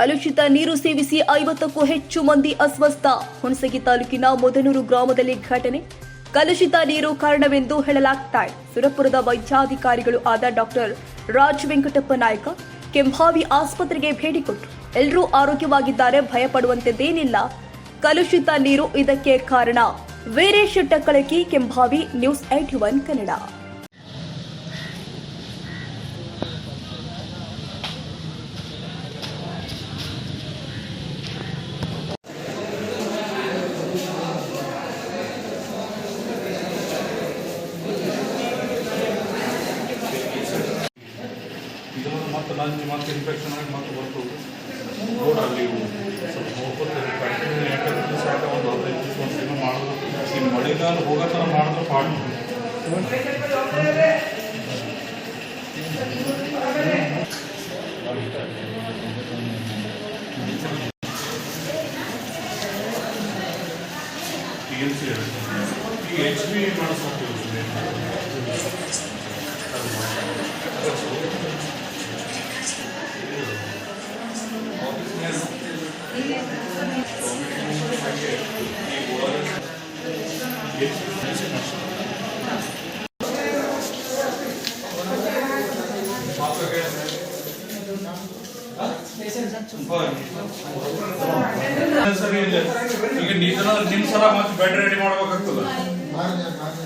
ಕಲುಷಿತ ನೀರು ಸೇವಿಸಿ ಐವತ್ತಕ್ಕೂ ಹೆಚ್ಚು ಮಂದಿ ಅಸ್ವಸ್ಥ. ಹುಣಸಗಿ ತಾಲೂಕಿನ ಮೊದನೂರು ಗ್ರಾಮದಲ್ಲಿ ಘಟನೆ. ಕಲುಷಿತ ನೀರು ಕಾರಣವೆಂದು ಹೇಳಲಾಗ್ತಾ ಇದೆ. ಸುರಪುರದ ವೈದ್ಯಾಧಿಕಾರಿಗಳು ಆದ ಡಾಕ್ಟರ್ ರಾಜ್ ವೆಂಕಟಪ್ಪ ನಾಯ್ಕ ಕೆಂಭಾವಿ ಆಸ್ಪತ್ರೆಗೆ ಭೇಟಿ ಕೊಟ್ಟರು. ಎಲ್ಲರೂ ಆರೋಗ್ಯವಾಗಿದ್ದಾರೆ ಭಯಪಡುವಂತದ್ದೇನಿಲ್ಲ ಕಲುಷಿತ ನೀರು ಇದಕ್ಕೆ ಕಾರಣ. Veeresh Takkalaki, Kembhavi, news eighty one Kannada. ಇದನ್ನು ಮತ್ತೆ ಇನ್ಫೆಕ್ಷನ್ ಆಗಿ ಮತ್ತೆ ಬರ್ತದೆ ಅಲ್ಲಿ ಸ್ವಲ್ಪ ನೋಡ್ಕೊತೀವಿ ಕಂಟಿನ್ಯೂ ಯಾಕಂದ್ರೆ ದಿವಸ ಒಂದು ಹದಿನೈದು ದಿವಸ ಒಂದು ದಿನ ಮಾಡೋದು ಈ ಮಳೆಗಾಲ ಹೋಗೋ ಥರ ಮಾಡಿದ್ರೆ ಪಾಡ್ ಪಿ ಎಚ್ ಬಿ ಮಾಡಿಸ್ಬೇಕು ಈಗ ನೀದನ ನಿಮ್ ಸಲ ಮತ್ತೆ ಬೆಡ್ ರೆಡಿ ಮಾಡ್ಬೇಕಾಗ್ತದ?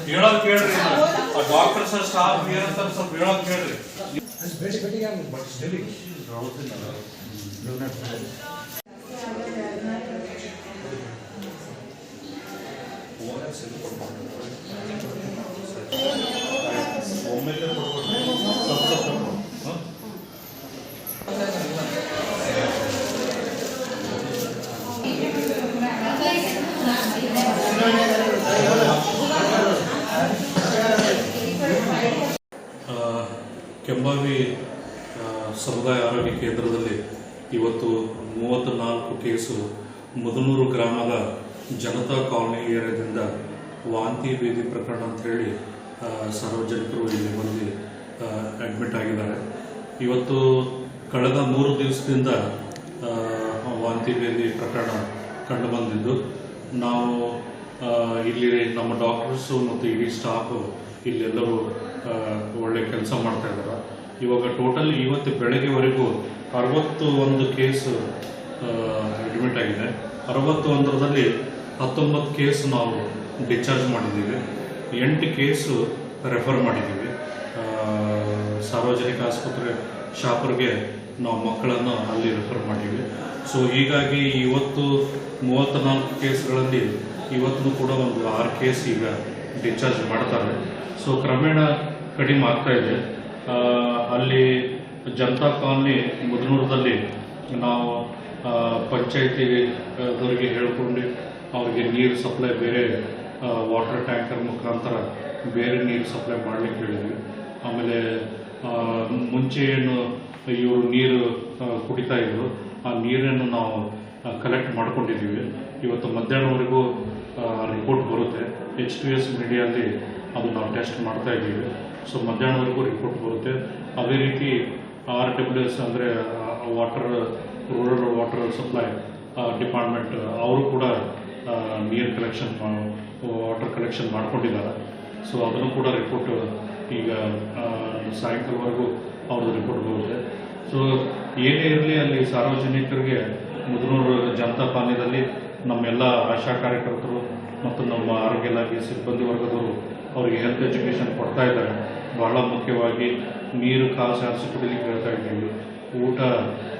ಹೇಳೋದ್ ಕೇಳ್ರಿ ಆ ಡಾಕ್ಟರ್ ಸರ್ ಸ್ಟಾಫ್ ಏನಂತಾರ ಸ್ವಲ್ಪ ಹೇಳೋದ್ ಕೇಳ್ರಿ ಒಮ್ಮೆಲೆ ಕೊಡ್ಬೇಕು. ಸ್ವಲ್ಪ ಸ್ವಲ್ಪ ಹ? ಆ, ಕೆಂಬಾವಿ ಸಮುದಾಯ ಆರೋಗ್ಯ ಕೇಂದ್ರದಲ್ಲಿ ಇವತ್ತು ಮೂವತ್ತು ನಾಲ್ಕು ಕೇಸು ಮುದನೂರು ಗ್ರಾಮದ ಜನತಾ ಕಾಲೋನಿ ಏರಿಯಾದಿಂದ ವಾಂತಿ ಭೇದಿ ಪ್ರಕರಣ ಅಂತ ಹೇಳಿ ಸಾರ್ವಜನಿಕರು ಇಲ್ಲಿ ಬಂದು ಅಡ್ಮಿಟ್ ಆಗಿದ್ದಾರೆ. ಇವತ್ತು ಕಳೆದ ಮೂರು ದಿವಸದಿಂದ ವಾಂತಿ ಭೇದಿ ಪ್ರಕರಣ ಕಂಡು ಬಂದಿದ್ದು, ನಾವು ಇಲ್ಲಿ ನಮ್ಮ ಡಾಕ್ಟರ್ಸು ಮತ್ತು ಇಡೀ ಸ್ಟಾಫು ಇಲ್ಲೆಲ್ಲರೂ ಒಳ್ಳೆ ಕೆಲಸ ಮಾಡ್ತಾ ಇದ್ದಾರೆ ಇವಾಗ ಟೋಟಲ್ ಇವತ್ತು ಬೆಳಗ್ಗೆವರೆಗೂ ಅರವತ್ತು ಒಂದು ಕೇಸ್ ಅಡ್ಮಿಟ್ ಆಗಿದೆ. ಅರವತ್ತು ಒಂದರಲ್ಲಿ ಹತ್ತೊಂಬತ್ತು ಕೇಸ್ ನಾವು ಡಿಸ್ಚಾರ್ಜ್ ಮಾಡಿದ್ದೀವಿ. ಎಂಟು ಕೇಸು ರೆಫರ್ ಮಾಡಿದ್ದೀವಿ. ಸಾರ್ವಜನಿಕ ಆಸ್ಪತ್ರೆ ಶಾಪರ್ಗೆ ನಾವು ಮಕ್ಕಳನ್ನು ಅಲ್ಲಿ ರೆಫರ್ ಮಾಡಿದ್ವಿ ಸೊ ಹೀಗಾಗಿ ಇವತ್ತು ಮೂವತ್ತ್ನಾಲ್ಕು ಕೇಸ್ಗಳಲ್ಲಿ ಇವತ್ತು ಕೂಡ ಒಂದು ಆರು ಕೇಸ್ ಈಗ ಡಿಸ್ಚಾರ್ಜ್ ಮಾಡ್ತಾರೆ. ಸೊ ಕ್ರಮೇಣ ಕಡಿಮೆ ಆಗ್ತಾ ಇದೆ. ಅಲ್ಲಿ ಜನತಾ ಕಾಲನಿ ಮುದನೂರದಲ್ಲಿ ನಾವು ಪಂಚಾಯತಿಗೆ ಅವರಿಗೆ ಹೇಳ್ಕೊಂಡು ಅವರಿಗೆ ನೀರು ಸಪ್ಲೈ ಬೇರೆ ವಾಟರ್ ಟ್ಯಾಂಕರ್ ಮುಖಾಂತರ ಬೇರೆ ನೀರು ಸಪ್ಲೈ ಮಾಡ್ಲಿಕ್ಕೆ ಹೇಳಿದ್ವಿ. ಆಮೇಲೆ ಮುಂಚೆ ಏನು ಇವರು ನೀರು ಕುಡಿತಾ ಇದ್ರು, ಆ ನೀರನ್ನು ನಾವು ಕಲೆಕ್ಟ್ ಮಾಡ್ಕೊಂಡಿದ್ದೀವಿ. ಇವತ್ತು ಮಧ್ಯಾಹ್ನವರೆಗೂ ರಿಪೋರ್ಟ್ ಬರುತ್ತೆ. ಎಚ್ ಪಿ ಎಸ್ ಮೀಡಿಯಲ್ಲಿ ಅದು ನಾವು ಟೆಸ್ಟ್ ಮಾಡ್ತಾ ಇದ್ದೀವಿ. ಸೊ ಮಧ್ಯಾಹ್ನವರೆಗೂ ರಿಪೋರ್ಟ್ ಬರುತ್ತೆ. ಅದೇ ರೀತಿ ಆರ್ ಡಬ್ಲ್ಯೂ ಎಸ್ ಅಂದರೆ water rural water supply department ಅವರು ಕೂಡ ನೀರು ಕಲೆಕ್ಷನ್ ವಾಟರ್ ಕಲೆಕ್ಷನ್ ಮಾಡ್ಕೊಂಡಿದ್ದಾರೆ. ಸೊ ಅದನ್ನು ಕೂಡ ರಿಪೋರ್ಟ್ ಈಗ ಸಾಯಂಕಾಲವರೆಗೂ ಅವ್ರದ್ದು ರಿಪೋರ್ಟ್ ಬರುತ್ತೆ. ಸೊ ಏನೇ ಇರಲಿ ಅಲ್ಲಿ ಸಾರ್ವಜನಿಕರಿಗೆ, ಮುದನೂರು ಜನತಾ ಪಾನ್ಯದಲ್ಲಿ ನಮ್ಮೆಲ್ಲ ಆಶಾ ಕಾರ್ಯಕರ್ತರು ಮತ್ತು ನಮ್ಮ ಆರೋಗ್ಯ ಇಲಾಖೆ ಸಿಬ್ಬಂದಿ ವರ್ಗದವರು ಅವರಿಗೆ ಹೆಲ್ತ್ ಎಜುಕೇಷನ್ ಕೊಡ್ತಾ ಇದ್ದಾರೆ. ಬಹಳ ಮುಖ್ಯವಾಗಿ ನೀರು, ಕಾಲು ಆರಿಸಿ ಕುಡಿಲಿಕ್ಕೆ ಹೇಳ್ತಾ ಇದ್ದೀವಿ. ಊಟ,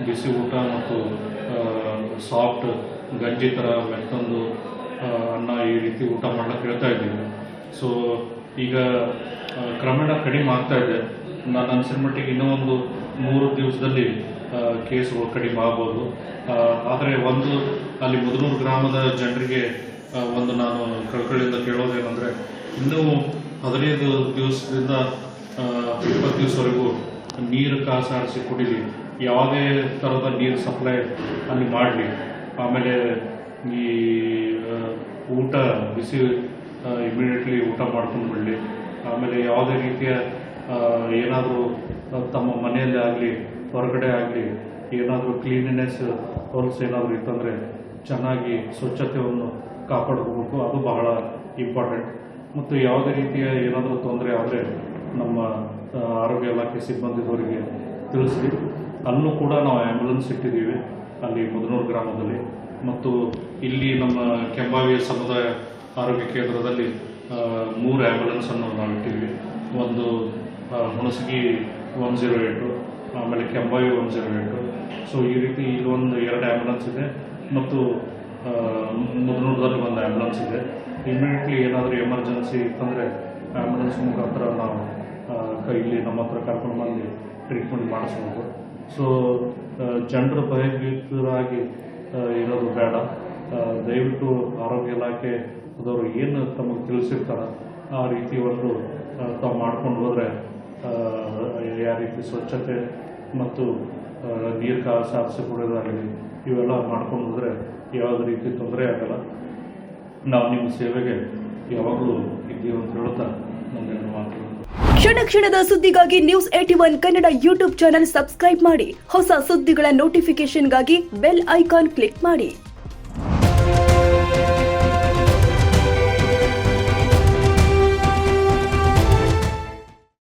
ಬಿಸಿ ಊಟ ಮತ್ತು ಸಾಫ್ಟ್ ಗಂಜಿ ಥರ ಮೆತ್ತೊಂದು ಅನ್ನ ಈ ರೀತಿ ಊಟ ಮಾಡ್ಲಿಕ್ಕೆ ಹೇಳ್ತಾ ಇದ್ದೀವಿ. ಸೊ ಈಗ ಕ್ರಮೇಣ ಕಡಿಮೆ ಆಗ್ತಾ ಇದೆ. ನಾನು ಅನ್ಸಿದ ಮಟ್ಟಿಗೆ ಇನ್ನೂ ಒಂದು ಮೂರು ದಿವಸದಲ್ಲಿ ಕೇಸ್ಗಳು ಕಡಿಮೆ ಆಗ್ಬೋದು. ಆದರೆ ಒಂದು ಅಲ್ಲಿ ಮುದನೂರು ಗ್ರಾಮದ ಜನರಿಗೆ ಒಂದು ನಾನು ಕಳ್ಕಳಿಯಿಂದ ಕೇಳೋದೇನೆಂದರೆ, ಇನ್ನೂ ಹದಿನೈದು ದಿವಸದಿಂದ ಇಪ್ಪತ್ತು ದಿವಸವರೆಗೂ ನೀರು ಕಾಸಾರಿಸಿ ಕುಡೀಲಿ. ಯಾವುದೇ ಥರದ ನೀರು ಸಪ್ಲೈ ಅಲ್ಲಿ ಮಾಡಲಿ. ಆಮೇಲೆ ಈ ಊಟ ಬಿಸಿ ಇಮಿಡಿಯೇಟ್ಲಿ ಊಟ ಮಾಡ್ಕೊಂಡು ಬಿಡಲಿ. ಆಮೇಲೆ ಯಾವುದೇ ರೀತಿಯ ಏನಾದರೂ ತಮ್ಮ ಮನೆಯಲ್ಲೇ ಆಗಲಿ, ಹೊರಗಡೆ ಆಗಲಿ, ಏನಾದರೂ ಕ್ಲೀನಿನೆಸ್ ಹೊಲ್ಸ್ ಏನಾದರೂ ಇತ್ತಂದರೆ, ಚೆನ್ನಾಗಿ ಸ್ವಚ್ಛತೆಯನ್ನು ಕಾಪಾಡ್ಕೋಬೇಕು. ಅದು ಬಹಳ ಇಂಪಾರ್ಟೆಂಟ್ ಮತ್ತು ಯಾವುದೇ ರೀತಿಯ ಏನಾದರೂ ತೊಂದರೆ ಆದರೆ ನಮ್ಮ ಆರೋಗ್ಯ ಇಲಾಖೆ ಸಿಬ್ಬಂದಿದವರಿಗೆ ತಿಳಿಸಿ ಅಲ್ಲೂ ಕೂಡ ನಾವು ಆ್ಯಂಬುಲೆನ್ಸ್ ಇಟ್ಟಿದ್ದೀವಿ. ಅಲ್ಲಿ ಮುದನೂರು ಗ್ರಾಮದಲ್ಲಿ. ಮತ್ತು ಇಲ್ಲಿ ನಮ್ಮ ಕೆಂಬಾವಿಯ ಸಮುದಾಯ ಆರೋಗ್ಯ ಕೇಂದ್ರದಲ್ಲಿ ಮೂರು ಆ್ಯಂಬುಲೆನ್ಸನ್ನು ನಾವು ಇಟ್ಟಿದ್ವಿ ಒಂದು ಹುಣಸಗಿ ಒನ್ ಜೀರೋ ಏಟು ಆಮೇಲೆ Kembhavi one zero eight so ಈ ರೀತಿ ಇಲ್ಲೊಂದು ಎರಡು ಆ್ಯಂಬುಲೆನ್ಸ್ ಇದೆ. ಮತ್ತು ಮುದನೂರದಲ್ಲಿ ಒಂದು ಆ್ಯಂಬುಲೆನ್ಸ್ ಇದೆ. ಇಮಿಡಿಯೇಟ್ಲಿ ಏನಾದರೂ ಎಮರ್ಜೆನ್ಸಿ ಇತ್ತಂದರೆ ಆ್ಯಂಬುಲೆನ್ಸ್ ಮುಖಾಂತರ ನಾವು ಇಲ್ಲಿ ನಮ್ಮ ಹತ್ರ ಕರ್ಕೊಂಡು ಬಂದು ಟ್ರೀಟ್ಮೆಂಟ್ ಮಾಡಿಸ್ಬೋದು. ಸೊ ಜನರು ಭಯಭೀತರಾಗಿ ಇರೋದು ಬೇಡ. ದಯವಿಟ್ಟು ಆರೋಗ್ಯ ಇಲಾಖೆ ಅದವರು ಏನು ತಮಗೆ ತಿಳಿಸಿರ್ತಾರೆ ಆ ರೀತಿ ಒಂದು ತಾವು ಮಾಡ್ಕೊಂಡು ಹೋದರೆ ಯಾವ ರೀತಿ ಸ್ವಚ್ಛತೆ ಮತ್ತು ನೀರು ಕಾ ಸಾರಿಸಿ ಕೊಡೋದಾಗಲಿ, ಇವೆಲ್ಲ ಮಾಡ್ಕೊಂಡು ಹೋದರೆ ಯಾವುದೇ ರೀತಿ ತೊಂದರೆ ಆಗಲ್ಲ. ನಾವು ನಿಮ್ಮ ಸೇವೆಗೆ ಯಾವಾಗಲೂ ಇದ್ದೀವಿ ಅಂತ ಹೇಳ್ತಾ ಮುಂದಿನ ಮಾತು ಕ್ಷಣ ಕ್ಷಣದ ಸುದ್ದಿಗಾಗಿ news eighty one Kannada YouTube channel subscribe ಮಾಡಿ. ಹೊಸ ಸುದ್ದಿಗಳ ನೋಟಿಫಿಕೇಶನ್ಗಾಗಿ ಬೆಲ್ ಐಕಾನ್ ಕ್ಲಿಕ್ ಮಾಡಿ.